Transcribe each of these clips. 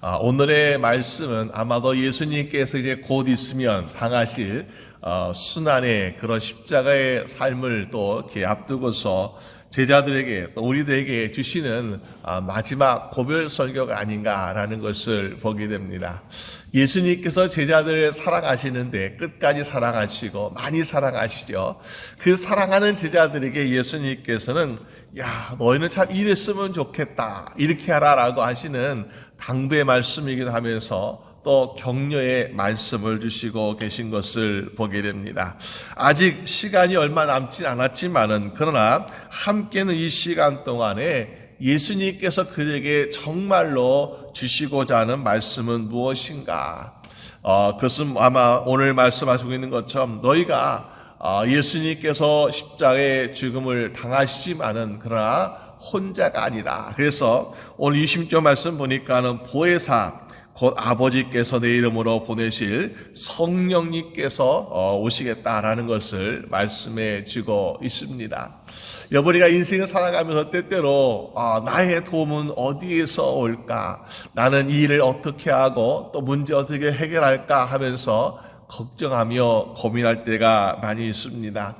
아, 오늘의 말씀은 아마도 예수님께서 이제 곧 있으면 당하실 어, 순환의 그런 십자가의 삶을 또 이렇게 앞두고서 제자들에게 또 우리들에게 주시는 아, 마지막 고별 설교가 아닌가라는 것을 보게 됩니다. 예수님께서 제자들을 사랑하시는데 끝까지 사랑하시고 많이 사랑하시죠. 그 사랑하는 제자들에게 예수님께서는 야 너희는 참 이랬으면 좋겠다 이렇게 하라라고 하시는 당부의 말씀이기도 하면서 또 격려의 말씀을 주시고 계신 것을 보게 됩니다. 아직 시간이 얼마 남지 않았지만은 그러나 함께는 이 시간 동안에 예수님께서 그에게 정말로 주시고자 하는 말씀은 무엇인가? 어, 그것은 아마 오늘 말씀하시고 있는 것처럼 너희가 어, 예수님께서 십자가의 죽음을 당하시지만은 그러나 혼자가 아니다. 그래서 오늘 20절 말씀 보니까는 보혜사 곧 아버지께서 내 이름으로 보내실 성령님께서 어, 오시겠다라는 것을 말씀해 주고 있습니다. 여보리가 인생을 살아가면서 때때로 아, 나의 도움은 어디에서 올까? 나는 이 일을 어떻게 하고 또 문제 어떻게 해결할까 하면서 걱정하며 고민할 때가 많이 있습니다.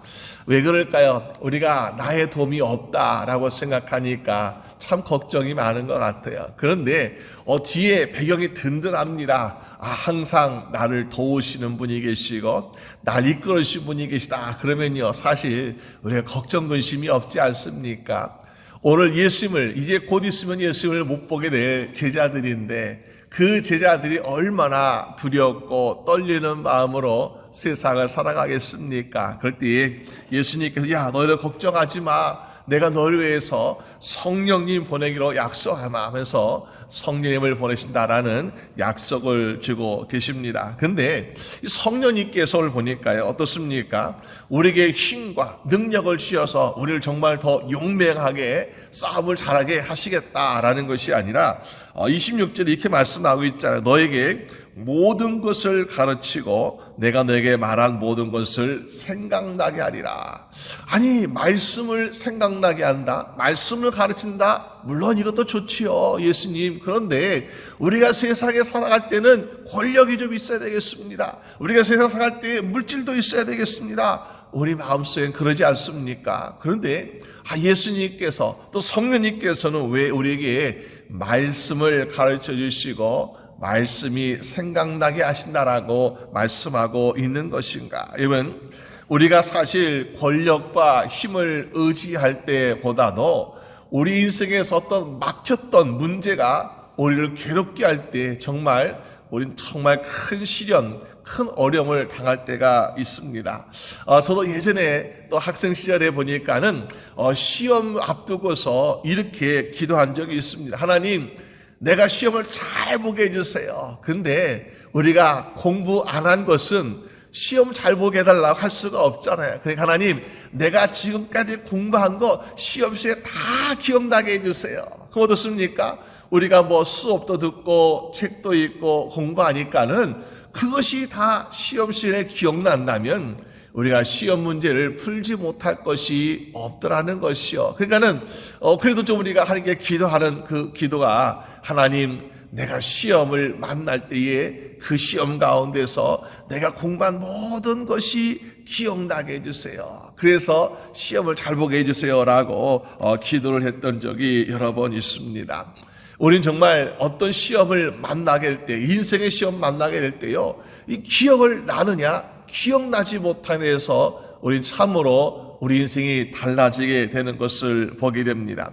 왜 그럴까요? 우리가 나의 도움이 없다라고 생각하니까 참 걱정이 많은 것 같아요. 그런데 어, 뒤에 배경이 든든합니다. 아, 항상 나를 도우시는 분이 계시고 날 이끌으신 분이 계시다. 그러면요, 사실 우리가 걱정 근심이 없지 않습니까? 오늘 예수님을 이제 곧 있으면 예수님을 못 보게 될 제자들인데 그 제자들이 얼마나 두렵고 떨리는 마음으로 세상을 살아가겠습니까? 그럴 때 예수님께서 야 너희들 걱정하지 마. 내가 너를 위해서 성령님 보내기로 약속하마 하면서 성령님을 보내신다라는 약속을 주고 계십니다. 근데 성령님께서 를 보니까요, 어떻습니까? 우리에게 힘과 능력을 주셔서 우리를 정말 더 용맹하게 싸움을 잘하게 하시겠다라는 것이 아니라 26절에 어, 이렇게 말씀하고 있잖아요. 너에게 모든 것을 가르치고 내가 너에게 말한 모든 것을 생각나게 하리라. 아니, 말씀을 생각나게 한다. 말씀을 가르친다. 물론 이것도 좋지요. 예수님. 그런데 우리가 세상에 살아갈 때는 권력이 좀 있어야 되겠습니다. 우리가 세상 살아갈 때 물질도 있어야 되겠습니다. 우리 마음속엔 그러지 않습니까? 그런데 아, 예수님께서 또 성령님께서는 왜 우리에게 말씀을 가르쳐 주시고 말씀이 생각나게 하신다라고 말씀하고 있는 것인가? 여러분, 우리가 사실 권력과 힘을 의지할 때보다도 우리 인생에서 어떤 막혔던 문제가 우리를 괴롭게 할 때 정말 우린 정말 큰 시련, 큰 어려움을 당할 때가 있습니다. 어, 저도 예전에 또 학생 시절에 보니까는 어, 시험 앞두고서 이렇게 기도한 적이 있습니다. 하나님, 내가 시험을 잘 보게 해주세요. 근데 우리가 공부 안 한 것은 시험 잘 보게 해달라고 할 수가 없잖아요. 그러니까 하나님, 내가 지금까지 공부한 거 시험 시에 다 기억나게 해주세요. 그럼 어떻습니까? 우리가 뭐 수업도 듣고 책도 읽고 공부하니까는 그것이 다 시험 시에 기억난다면 우리가 시험 문제를 풀지 못할 것이 없더라는 것이요. 그러니까는 어 그래도 좀 우리가 하나님께 기도하는 그 기도가 하나님 내가 시험을 만날 때에 그 시험 가운데서 내가 공부한 모든 것이 기억나게 해주세요. 그래서 시험을 잘 보게 해주세요라고 어, 기도를 했던 적이 여러 번 있습니다. 우린 정말 어떤 시험을 만나게 될 때, 인생의 시험 만나게 될 때요, 이 기억을 나느냐, 기억나지 못하면서 우린 참으로 우리 인생이 달라지게 되는 것을 보게 됩니다.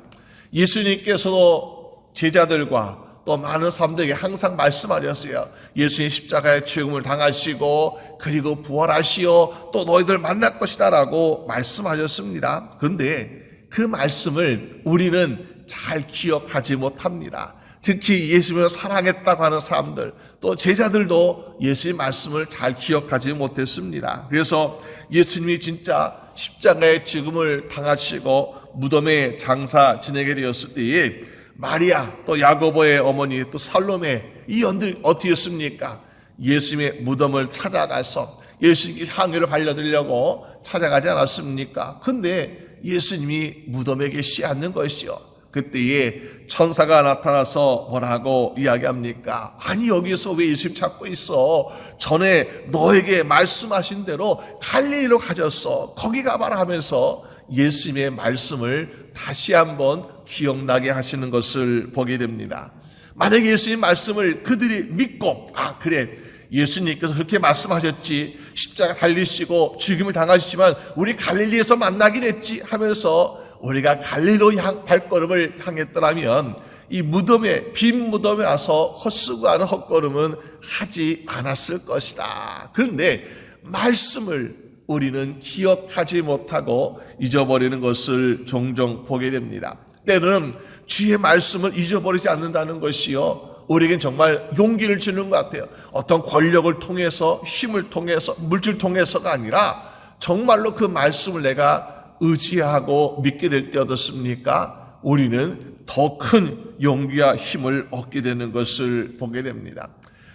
예수님께서도 제자들과 또 많은 사람들에게 항상 말씀하셨어요. 예수님 십자가의 죽음을 당하시고 그리고 부활하시어 또 너희들 만날 것이다라고 말씀하셨습니다. 그런데 그 말씀을 우리는 잘 기억하지 못합니다. 특히 예수님을 사랑했다고 하는 사람들, 또 제자들도 예수님 말씀을 잘 기억하지 못했습니다. 그래서 예수님이 진짜 십자가의 죽음을 당하시고 무덤에 장사 지내게 되었을 때에 마리아 또 야고보의 어머니 또 살로메 이 연들 어떻게 했습니까? 예수님의 무덤을 찾아가서 예수님께 향유를 발려드리려고 찾아가지 않았습니까? 근데 예수님이 무덤에 계시지 않는 것이요. 그때에 천사가 나타나서 뭐라고 이야기합니까? 아니 여기서 왜 예수님 찾고 있어? 전에 너에게 말씀하신 대로 갈릴리로 가졌어. 거기 가봐라 하면서 예수님의 말씀을 다시 한번 기억나게 하시는 것을 보게 됩니다. 만약에 예수님 말씀을 그들이 믿고 아 그래 예수님께서 그렇게 말씀하셨지 십자가 달리시고 죽임을 당하시지만 우리 갈릴리에서 만나긴 했지 하면서 우리가 갈릴리로 향 발걸음을 향했더라면 이 무덤에 빈 무덤에 와서 헛수고 하는 헛걸음은 하지 않았을 것이다. 그런데 말씀을 우리는 기억하지 못하고 잊어버리는 것을 종종 보게 됩니다. 때로는 주의 말씀을 잊어버리지 않는다는 것이요. 우리에겐 정말 용기를 주는 것 같아요. 어떤 권력을 통해서, 힘을 통해서, 물질 통해서가 아니라 정말로 그 말씀을 내가 의지하고 믿게 될 때 어떻습니까? 우리는 더 큰 용기와 힘을 얻게 되는 것을 보게 됩니다.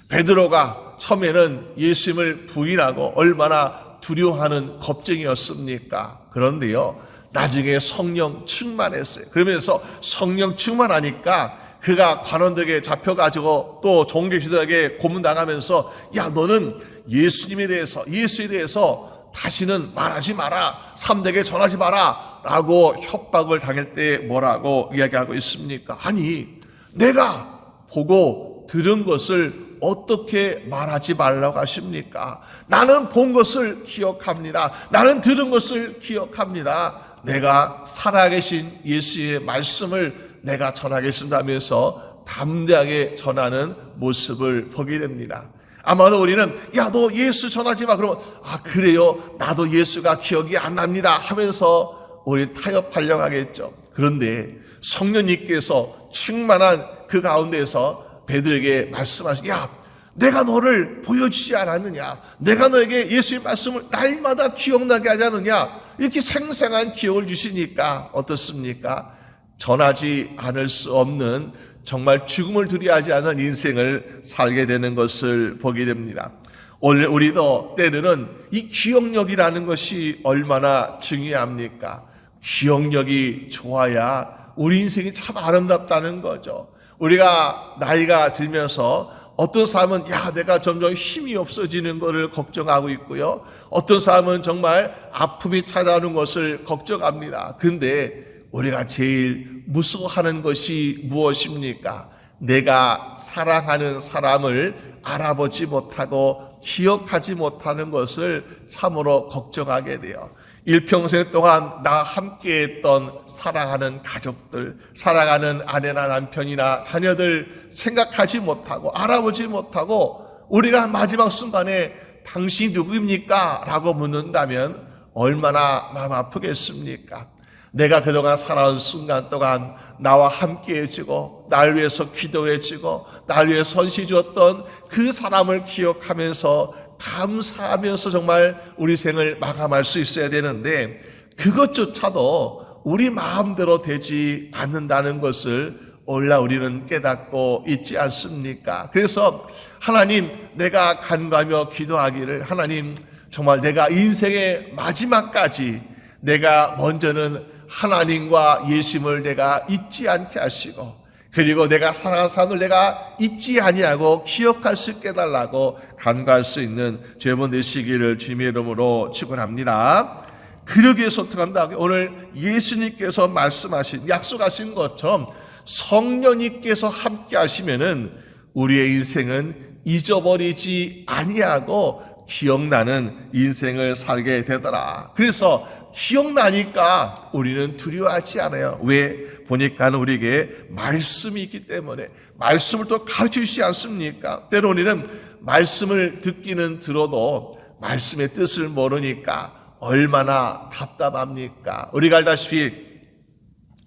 베드로가 처음에는 예수님을 부인하고 얼마나 두려워하는 겁쟁이였습니까? 그런데요, 나중에 성령 충만했어요. 그러면서 성령 충만하니까 그가 관원들에게 잡혀가지고 또 종교시들에게 고문당하면서 야 너는 예수님에 대해서 예수에 대해서 다시는 말하지 마라 삼대에 전하지 마라 라고 협박을 당할 때 뭐라고 이야기하고 있습니까? 아니 내가 보고 들은 것을 어떻게 말하지 말라고 하십니까? 나는 본 것을 기억합니다. 나는 들은 것을 기억합니다. 내가 살아계신 예수의 말씀을 내가 전하겠습니다 면서 담대하게 전하는 모습을 보게 됩니다. 아마도 우리는 야 너 예수 전하지 마. 그러면 아 그래요? 나도 예수가 기억이 안 납니다. 하면서 우리 타협하려고 하겠죠. 그런데 성령님께서 충만한 그 가운데서 베드로에게 말씀하시 야 내가 너를 보여주지 않았느냐? 내가 너에게 예수의 말씀을 날마다 기억나게 하지 않느냐? 이렇게 생생한 기억을 주시니까 어떻습니까? 전하지 않을 수 없는 정말 죽음을 두려워하지 않은 인생을 살게 되는 것을 보게 됩니다. 오늘 우리도 때로는 이 기억력이라는 것이 얼마나 중요합니까? 기억력이 좋아야 우리 인생이 참 아름답다는 거죠. 우리가 나이가 들면서 어떤 사람은 야 내가 점점 힘이 없어지는 것을 걱정하고 있고요. 어떤 사람은 정말 아픔이 찾아오는 것을 걱정합니다. 근데 우리가 제일 무서워하는 것이 무엇입니까? 내가 사랑하는 사람을 알아보지 못하고 기억하지 못하는 것을 참으로 걱정하게 돼요. 일평생 동안 나 함께 했던 사랑하는 가족들, 사랑하는 아내나 남편이나 자녀들 생각하지 못하고 알아보지 못하고 우리가 마지막 순간에 당신이 누구입니까? 라고 묻는다면 얼마나 마음 아프겠습니까? 내가 그동안 살아온 순간 동안 나와 함께 해주고, 날 위해서 기도해 주고, 날 위해 선시 주었던 그 사람을 기억하면서 감사하면서 정말 우리 생을 마감할 수 있어야 되는데, 그것조차도 우리 마음대로 되지 않는다는 것을 올라 우리는 깨닫고 있지 않습니까? 그래서 하나님, 내가 간과하며 기도하기를 하나님, 정말 내가 인생의 마지막까지 내가 먼저는 하나님과 예수님을 내가 잊지 않게 하시고 그리고 내가 사랑하는 사람을 내가 잊지 아니하고 기억할 수 있게 해달라고 간과할 수 있는 죄분 되시기를 주님의 이름으로 축원합니다. 그러기 위해서 어떻게 한다? 오늘 예수님께서 말씀하신 약속하신 것처럼 성령님께서 함께 하시면은 우리의 인생은 잊어버리지 아니하고 기억나는 인생을 살게 되더라. 그래서 기억나니까 우리는 두려워하지 않아요. 왜? 보니까 우리에게 말씀이 있기 때문에 말씀을 또 가르쳐 주시지 않습니까? 때로 우리는 말씀을 듣기는 들어도 말씀의 뜻을 모르니까 얼마나 답답합니까? 우리가 알다시피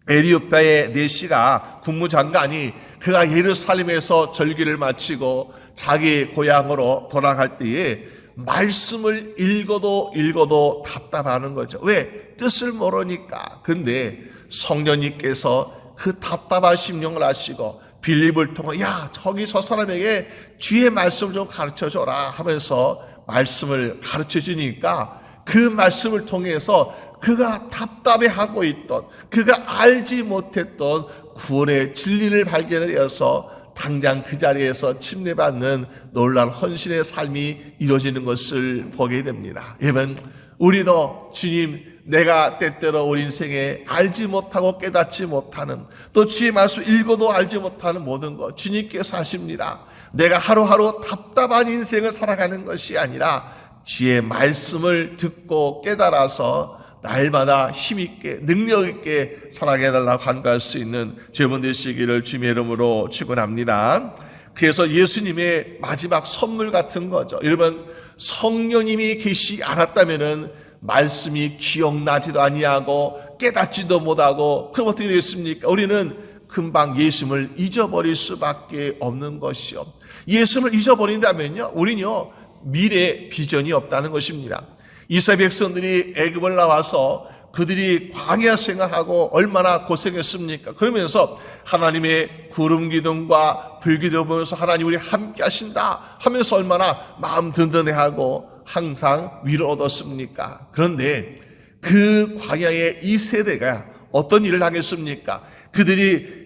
에리오파의 네시가 국무장관이 그가 예루살렘에서 절기를 마치고 자기 고향으로 돌아갈 때에 말씀을 읽어도 읽어도 답답하는 거죠. 왜? 뜻을 모르니까. 근데 성령님께서 그 답답한 심령을 아시고 빌립을 통해 야 저기 저 사람에게 주의 말씀을 좀 가르쳐 줘라 하면서 말씀을 가르쳐 주니까 그 말씀을 통해서 그가 답답해하고 있던 그가 알지 못했던 구원의 진리를 발견하여서 당장 그 자리에서 침례받는 놀란 헌신의 삶이 이루어지는 것을 보게 됩니다. 여러분, 우리도 주님, 내가 때때로 우리 인생에 알지 못하고 깨닫지 못하는 또 주의 말씀 읽어도 알지 못하는 모든 것 주님께서 하십니다. 내가 하루하루 답답한 인생을 살아가는 것이 아니라 주의 말씀을 듣고 깨달아서 날마다 힘있게 능력있게 살아가 달라고 간구할 수 있는 죄분 되시기를 주님의 이름으로 축원합니다. 그래서 예수님의 마지막 선물 같은 거죠. 여러분 성령님이 계시지 않았다면은 말씀이 기억나지도 아니하고 깨닫지도 못하고 그럼 어떻게 되겠습니까? 우리는 금방 예수님을 잊어버릴 수밖에 없는 것이요. 예수님을 잊어버린다면요, 우리는요 미래 비전이 없다는 것입니다. 이스라엘 백성들이 애굽을 나와서 그들이 광야 생활하고 얼마나 고생했습니까? 그러면서 하나님의 구름 기둥과 불 기둥을 보면서 하나님 우리 함께 하신다 하면서 얼마나 마음 든든해하고 항상 위를 얻었습니까? 그런데 그 광야의 이 세대가 어떤 일을 하겠습니까? 그들이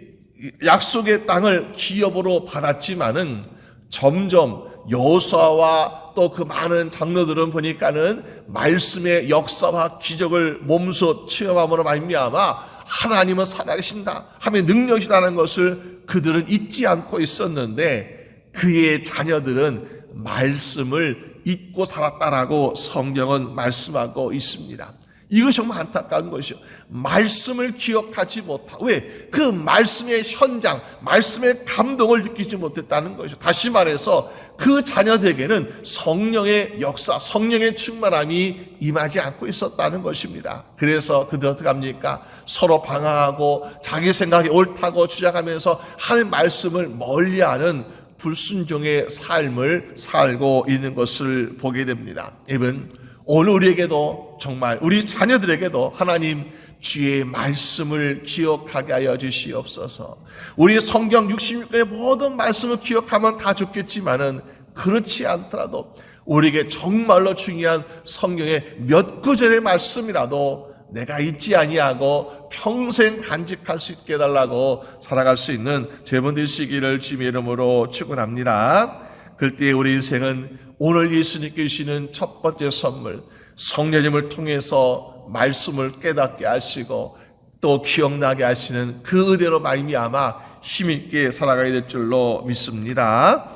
약속의 땅을 기업으로 받았지만은 점점 여호수아와 또 그 많은 장로들은 보니까는 말씀의 역사와 기적을 몸소 체험함으로 말미암아 하나님은 살아계신다 하며 능력이시다는 것을 그들은 잊지 않고 있었는데 그의 자녀들은 말씀을 잊고 살았다라고 성경은 말씀하고 있습니다. 이것이 정말 안타까운 것이요. 말씀을 기억하지 못하고, 왜? 그 말씀의 현장, 말씀의 감동을 느끼지 못했다는 것이죠. 다시 말해서 그 자녀들에게는 성령의 역사, 성령의 충만함이 임하지 않고 있었다는 것입니다. 그래서 그들 어떻게 합니까? 서로 방황하고 자기 생각이 옳다고 주장하면서 하나님 말씀을 멀리하는 불순종의 삶을 살고 있는 것을 보게 됩니다. 여러분, 오늘 우리에게도 정말 우리 자녀들에게도 하나님 주의 말씀을 기억하게 하여 주시옵소서. 우리 성경 66권의 모든 말씀을 기억하면 다 좋겠지만은 그렇지 않더라도 우리에게 정말로 중요한 성경의 몇 구절의 말씀이라도 내가 잊지 아니하고 평생 간직할 수 있게 해달라고 살아갈 수 있는 죄분 되시기를 주님의 이름으로 축원합니다. 그때 우리 인생은 오늘 예수님께 주시는 첫 번째 선물 성령님을 통해서 말씀을 깨닫게 하시고 또 기억나게 하시는 그 의대로 말미암아 힘있게 살아가야 될 줄로 믿습니다.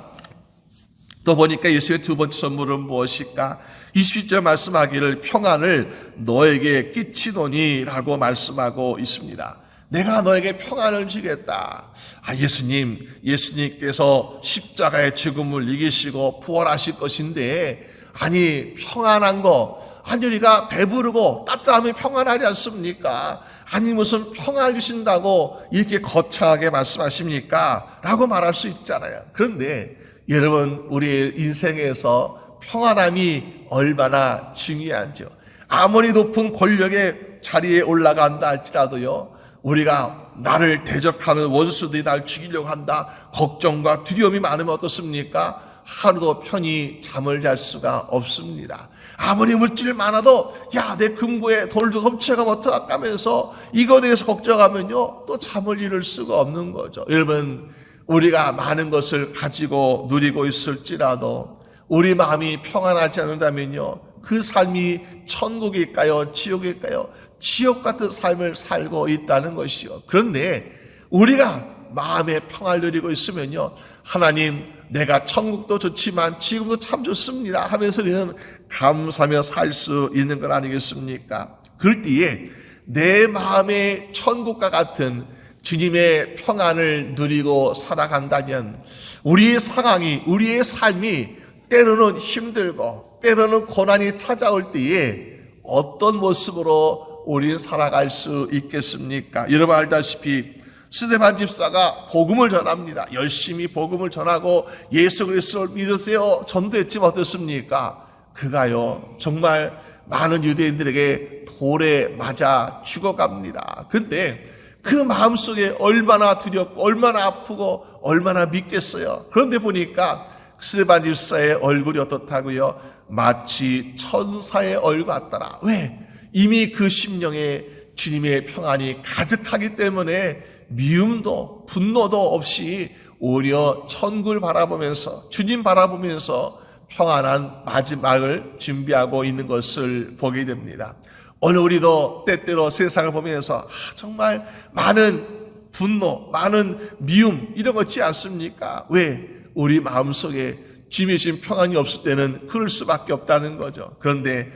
또 보니까 예수의 두 번째 선물은 무엇일까? 20절 말씀하기를 평안을 너에게 끼치노니라고 말씀하고 있습니다. 내가 너에게 평안을 주겠다. 아, 예수님, 예수님께서 십자가의 죽음을 이기시고 부활하실 것인데, 아니, 평안한 거, 우리가 배부르고 따뜻하면 평안하지 않습니까? 아니, 무슨 평안을 주신다고 이렇게 거창하게 말씀하십니까? 라고 말할 수 있잖아요. 그런데 여러분, 우리 인생에서 평안함이 얼마나 중요한지요. 아무리 높은 권력의 자리에 올라간다 할지라도요, 우리가 나를 대적하는 원수들이 날 죽이려고 한다. 걱정과 두려움이 많으면 어떻습니까? 하루도 편히 잠을 잘 수가 없습니다. 아무리 물질 많아도 야 내 금고에 돌도 훔쳐가면 어떡하면서 이거에 대해서 걱정하면요 또 잠을 이룰 수가 없는 거죠. 여러분 우리가 많은 것을 가지고 누리고 있을지라도 우리 마음이 평안하지 않는다면요 그 삶이 천국일까요 지옥일까요 지옥 같은 삶을 살고 있다는 것이요. 그런데 우리가 마음의 평화를 누리고 있으면요. 하나님, 내가 천국도 좋지만 지금도 참 좋습니다. 하면서 우리는 감사하며 살 수 있는 것 아니겠습니까? 그럴 때에 내 마음의 천국과 같은 주님의 평안을 누리고 살아간다면 우리의 상황이, 우리의 삶이 때로는 힘들고 때로는 고난이 찾아올 때에 어떤 모습으로 우리 살아갈 수 있겠습니까? 여러분 알다시피 스데반 집사가 복음을 전합니다. 열심히 복음을 전하고 예수 그리스도를 믿으세요. 전도했지만 어떻습니까? 그가요 정말 많은 유대인들에게 돌에 맞아 죽어갑니다. 근데 그 마음속에 얼마나 두렵고 얼마나 아프고 얼마나 믿겠어요. 그런데 보니까 스데반 집사의 얼굴이 어떻다고요? 마치 천사의 얼 같더라. 왜? 이미 그 심령에 주님의 평안이 가득하기 때문에 미움도 분노도 없이 오히려 천국을 바라보면서 주님 바라보면서 평안한 마지막을 준비하고 있는 것을 보게 됩니다. 오늘 우리도 때때로 세상을 보면서 아, 정말 많은 분노, 많은 미움 이런 거 있지 않습니까? 왜? 우리 마음속에 주님이신 평안이 없을 때는 그럴 수밖에 없다는 거죠. 그런데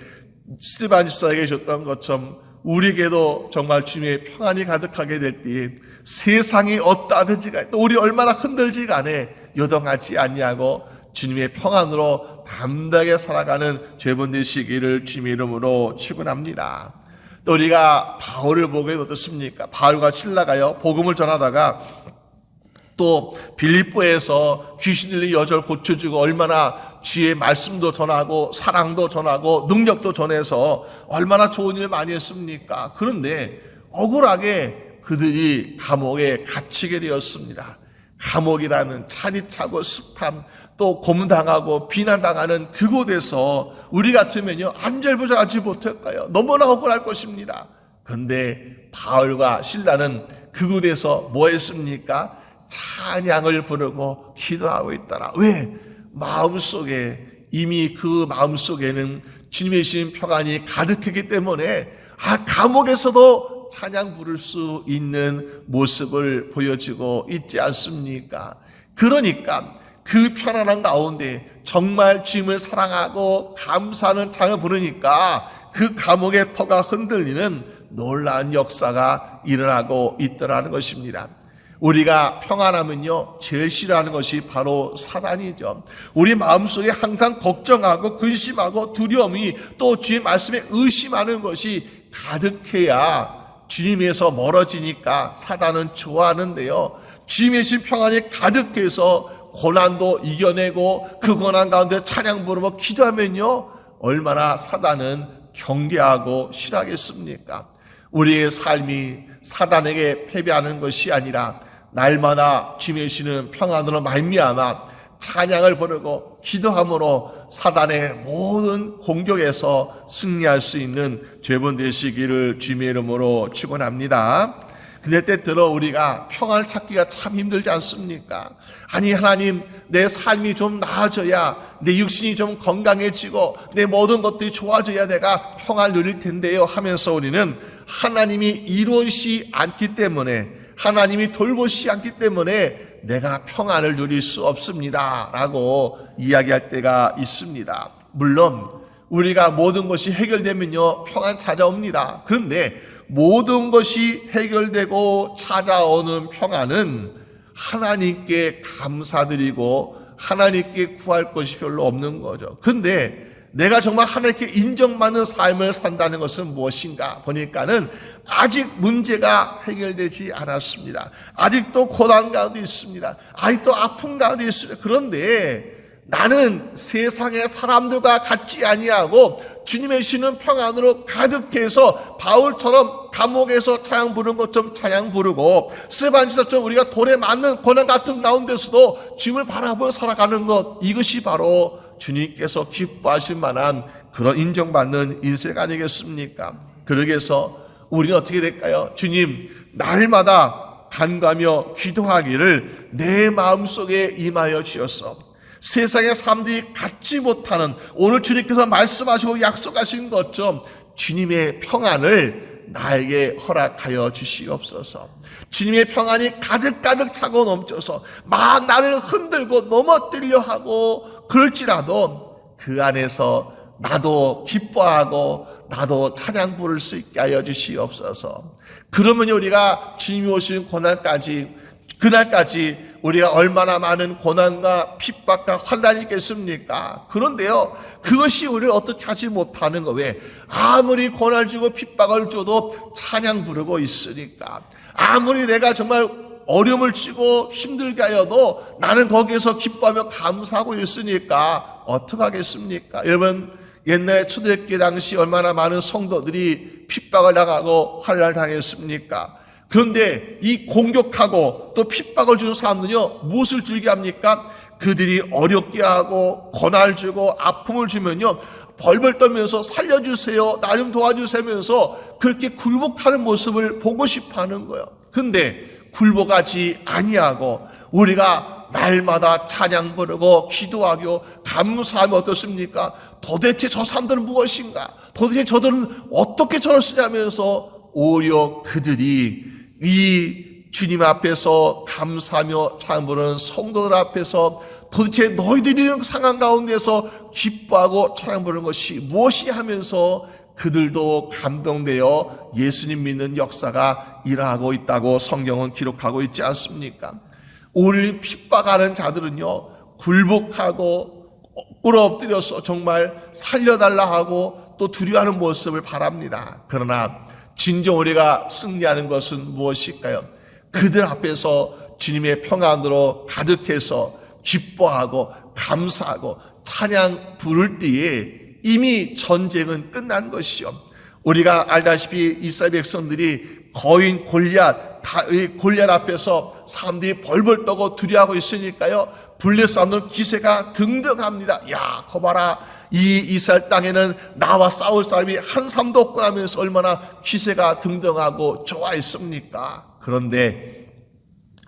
스테반 집사에게 줬던 것처럼 우리에게도 정말 주님의 평안이 가득하게 될 때에 세상이 어떠하든지 간에 또 우리 얼마나 흔들지 간에 요동하지 아니하고 주님의 평안으로 담대하게 살아가는 죄분 되시기를 주님의 이름으로 축원합니다. 또 우리가 바울을 보게 어떻습니까? 바울과 신라가요 복음을 전하다가 또 빌립보에서 귀신 들린 여절 고쳐주고 얼마나 주의 말씀도 전하고 사랑도 전하고 능력도 전해서 얼마나 좋은 일 많이 했습니까? 그런데 억울하게 그들이 감옥에 갇히게 되었습니다. 감옥이라는 차디차고 습함 또 고문당하고 비난당하는 그곳에서 우리 같으면요 안절부절하지 못할까요? 너무나 억울할 것입니다. 근데 바울과 신라는 그곳에서 뭐 했습니까? 찬양을 부르고 기도하고 있더라. 왜? 마음속에 이미 그 마음속에는 주님의 신 평안이 가득했기 때문에 아 감옥에서도 찬양 부를 수 있는 모습을 보여주고 있지 않습니까? 그러니까 그 편안한 가운데 정말 주님을 사랑하고 감사하는 창을 부르니까 그 감옥의 터가 흔들리는 놀라운 역사가 일어나고 있더라는 것입니다. 우리가 평안하면요, 제일 싫어하는 것이 바로 사단이죠. 우리 마음속에 항상 걱정하고 근심하고 두려움이 또 주의 말씀에 의심하는 것이 가득해야 주님에서 멀어지니까 사단은 좋아하는데요. 주님의 신 평안이 가득해서 고난도 이겨내고 그 고난 가운데 찬양 부르며 기도하면요. 얼마나 사단은 경계하고 싫어하겠습니까? 우리의 삶이 사단에게 패배하는 것이 아니라 날마다 주님의 시는 평안으로 말미암아 찬양을 부르고 기도함으로 사단의 모든 공격에서 승리할 수 있는 죄분 되시기를 주님의 이름으로 축원합니다. 근데 때때로 우리가 평안을 찾기가 참 힘들지 않습니까? 아니 하나님 내 삶이 좀 나아져야 내 육신이 좀 건강해지고 내 모든 것들이 좋아져야 내가 평안을 누릴 텐데요 하면서 우리는 하나님이 이루시 않기 때문에 하나님이 돌보시 않기 때문에 내가 평안을 누릴 수 없습니다 라고 이야기할 때가 있습니다. 물론 우리가 모든 것이 해결되면요 평안 찾아옵니다. 그런데 모든 것이 해결되고 찾아오는 평안은 하나님께 감사드리고 하나님께 구할 것이 별로 없는 거죠. 근데 내가 정말 하나님께 인정받는 삶을 산다는 것은 무엇인가 보니까는 아직 문제가 해결되지 않았습니다. 아직도 고난 가운데 있습니다. 아직도 아픈 가운데 있습니다. 그런데 나는 세상의 사람들과 같지 아니하고 주님의 신은 평안으로 가득해서 바울처럼 감옥에서 찬양 부르는 것처럼 찬양 부르고 스반지사처럼 우리가 돌에 맞는 고난 같은 가운데서도 주님을 바라보며 살아가는 것 이것이 바로 주님께서 기뻐하실 만한 그런 인정받는 인생 아니겠습니까? 그러기 위해서 우리는 어떻게 될까요? 주님 날마다 간과하며 기도하기를 내 마음속에 임하여 주었어. 세상의 사람들이 갖지 못하는 오늘 주님께서 말씀하시고 약속하신 것처럼 주님의 평안을 나에게 허락하여 주시옵소서. 주님의 평안이 가득가득 차고 넘쳐서 막 나를 흔들고 넘어뜨려 하고 그럴지라도 그 안에서 나도 기뻐하고 나도 찬양 부를 수 있게 하여 주시옵소서. 그러면 우리가 주님이 오신 고난까지 그날까지 우리가 얼마나 많은 고난과 핍박과 환란이 있겠습니까? 그런데요, 그것이 우리를 어떻게 하지 못하는 거 왜? 아무리 고난을 주고 핍박을 줘도 찬양 부르고 있으니까. 아무리 내가 정말 어려움을 치고 힘들게 하여도 나는 거기에서 기뻐하며 감사하고 있으니까 어떡하겠습니까? 여러분, 옛날 초대교회 당시 얼마나 많은 성도들이 핍박을 당하고 환란을 당했습니까? 그런데 이 공격하고 또 핍박을 주는 사람들은요, 무엇을 즐겨 합니까? 그들이 어렵게 하고 고날 주고 아픔을 주면요 벌벌 떨면서 살려주세요 나 좀 도와주세면서 그렇게 굴복하는 모습을 보고 싶어 하는 거예요. 근데 굴복하지 아니하고 우리가 날마다 찬양 부르고 기도하고 감사하면 어떻습니까? 도대체 저 사람들은 무엇인가? 도대체 저들은 어떻게 저를 쓰냐면서 오히려 그들이 이 주님 앞에서 감사하며 찬양 부르는 성도들 앞에서 도대체 너희들이 이런 상황 가운데서 기뻐하고 찬양 부르는 것이 무엇이 하면서 그들도 감동되어 예수님 믿는 역사가 일어나고 있다고 성경은 기록하고 있지 않습니까? 오늘 핍박하는 자들은요, 굴복하고 꿇어 엎드려서 정말 살려달라 하고 또 두려워하는 모습을 바랍니다. 그러나 진정 우리가 승리하는 것은 무엇일까요? 그들 앞에서 주님의 평안으로 가득해서 기뻐하고 감사하고 찬양 부를 때에 이미 전쟁은 끝난 것이요. 우리가 알다시피 이스라엘 백성들이 거인 골리앗 골리앗 앞에서 사람들이 벌벌 떠고 두려워하고 있으니까요. 블레 사람들은 기세가 등등합니다. 야, 거봐라. 이 이스라엘 땅에는 나와 싸울 사람이 한 사람도 없고 하면서 얼마나 기세가 등등하고 좋아했습니까? 그런데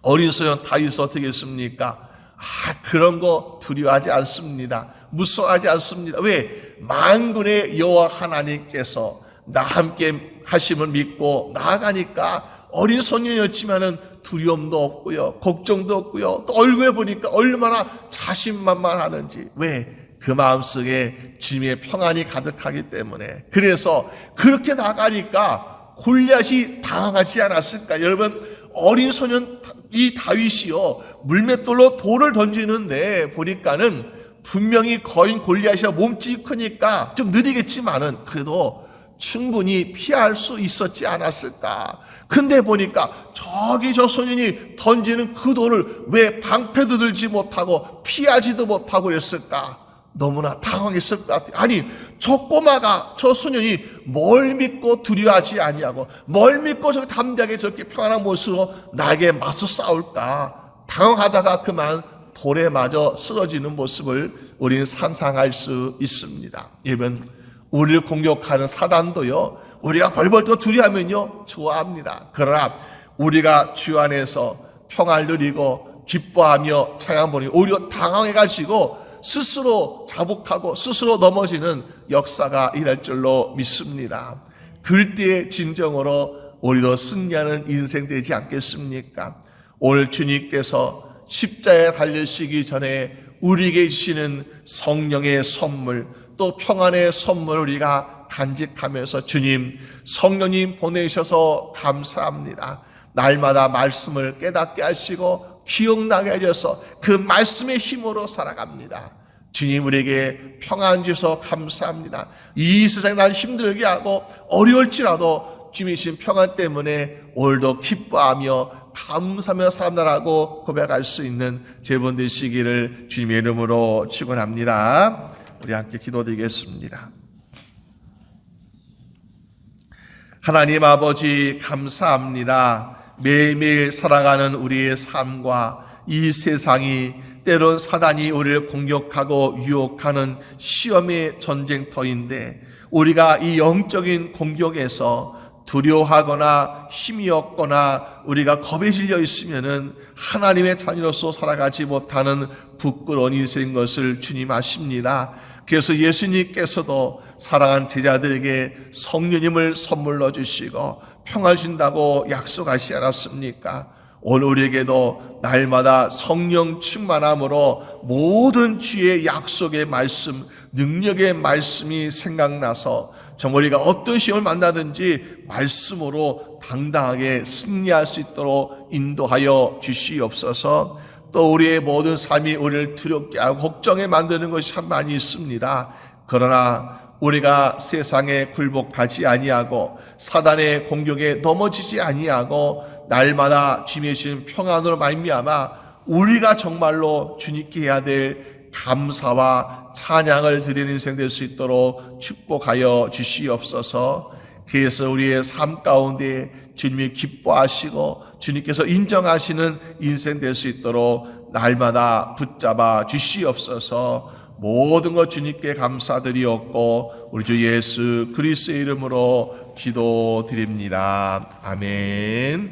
어린 소년 다윗 어떻게 했습니까? 아, 그런 거 두려워하지 않습니다. 무서워하지 않습니다. 왜? 만군의 여호와 하나님께서 나 함께 하심을 믿고 나아가니까 어린 소년이었지만은 두려움도 없고요. 걱정도 없고요. 또 얼굴에 보니까 얼마나 자신만만하는지. 왜? 그 마음속에 주님의 평안이 가득하기 때문에. 그래서 그렇게 나가니까 골리앗이 당황하지 않았을까? 여러분, 어린 소년 이 다윗이요 물맷돌로 돌을 던지는데 보니까는 분명히 거인 골리앗이라 몸집이 크니까 좀 느리겠지만은 그래도 충분히 피할 수 있었지 않았을까. 근데 보니까 저기 저 소년이 던지는 그 돌을 왜 방패도 들지 못하고 피하지도 못하고 그랬을까? 너무나 당황했을 것 같아요. 아니, 저 꼬마가, 저 소년이 뭘 믿고 두려워하지 아니하고, 뭘 믿고 저렇게 담대하게 저렇게 평안한 모습으로 나에게 맞서 싸울까? 당황하다가 그만 돌에 맞아 쓰러지는 모습을 우리는 상상할 수 있습니다. 여러분, 우리를 공격하는 사단도요, 우리가 벌벌 떠 두려하면요, 좋아합니다. 그러나 우리가 주 안에서 평안을 누리고 기뻐하며 찬양 보니 오히려 당황해가지고 스스로 자복하고 스스로 넘어지는 역사가 일할 줄로 믿습니다. 그때의 진정으로 우리도 승리하는 인생 되지 않겠습니까? 오늘 주님께서 십자에 달리시기 전에 우리에게 주시는 성령의 선물 또 평안의 선물을 우리가 간직하면서 주님 성령님 보내셔서 감사합니다. 날마다 말씀을 깨닫게 하시고 기억나게 하셔서 그 말씀의 힘으로 살아갑니다. 주님 우리에게 평안 주셔서 감사합니다. 이 세상에 날 힘들게 하고 어려울지라도 주님이신 평안 때문에 오늘도 기뻐하며 감사하며 살아나라고 고백할 수 있는 제분 되시기를 주님의 이름으로 축원합니다. 우리 함께 기도드리겠습니다. 하나님 아버지 감사합니다. 매일매일 살아가는 우리의 삶과 이 세상이 때론 사단이 우리를 공격하고 유혹하는 시험의 전쟁터인데 우리가 이 영적인 공격에서 두려워하거나 힘이 없거나 우리가 겁에 질려 있으면은 하나님의 자녀로서 살아가지 못하는 부끄러운 인생인 것을 주님 아십니다. 그래서 예수님께서도 사랑한 제자들에게 성령님을 선물로 주시고 평화 준다고 약속하시 않았습니까? 오늘 우리에게도 날마다 성령 충만함으로 모든 주의 약속의 말씀, 능력의 말씀이 생각나서 정말 우리가 어떤 시험을 만나든지 말씀으로 당당하게 승리할 수 있도록 인도하여 주시옵소서. 또 우리의 모든 삶이 우리를 두렵게 하고 걱정에 만드는 것이 참 많이 있습니다. 그러나 우리가 세상에 굴복하지 아니하고 사단의 공격에 넘어지지 아니하고 날마다 주님의 주신 평안으로 말미암아 우리가 정말로 주님께 해야 될 감사와 찬양을 드리는 인생 될 수 있도록 축복하여 주시옵소서. 그래서 우리의 삶 가운데 주님이 기뻐하시고 주님께서 인정하시는 인생 될 수 있도록 날마다 붙잡아 주시옵소서 모든 것 주님께 감사드리옵고 우리 주 예수 그리스도의 이름으로 기도드립니다. 아멘.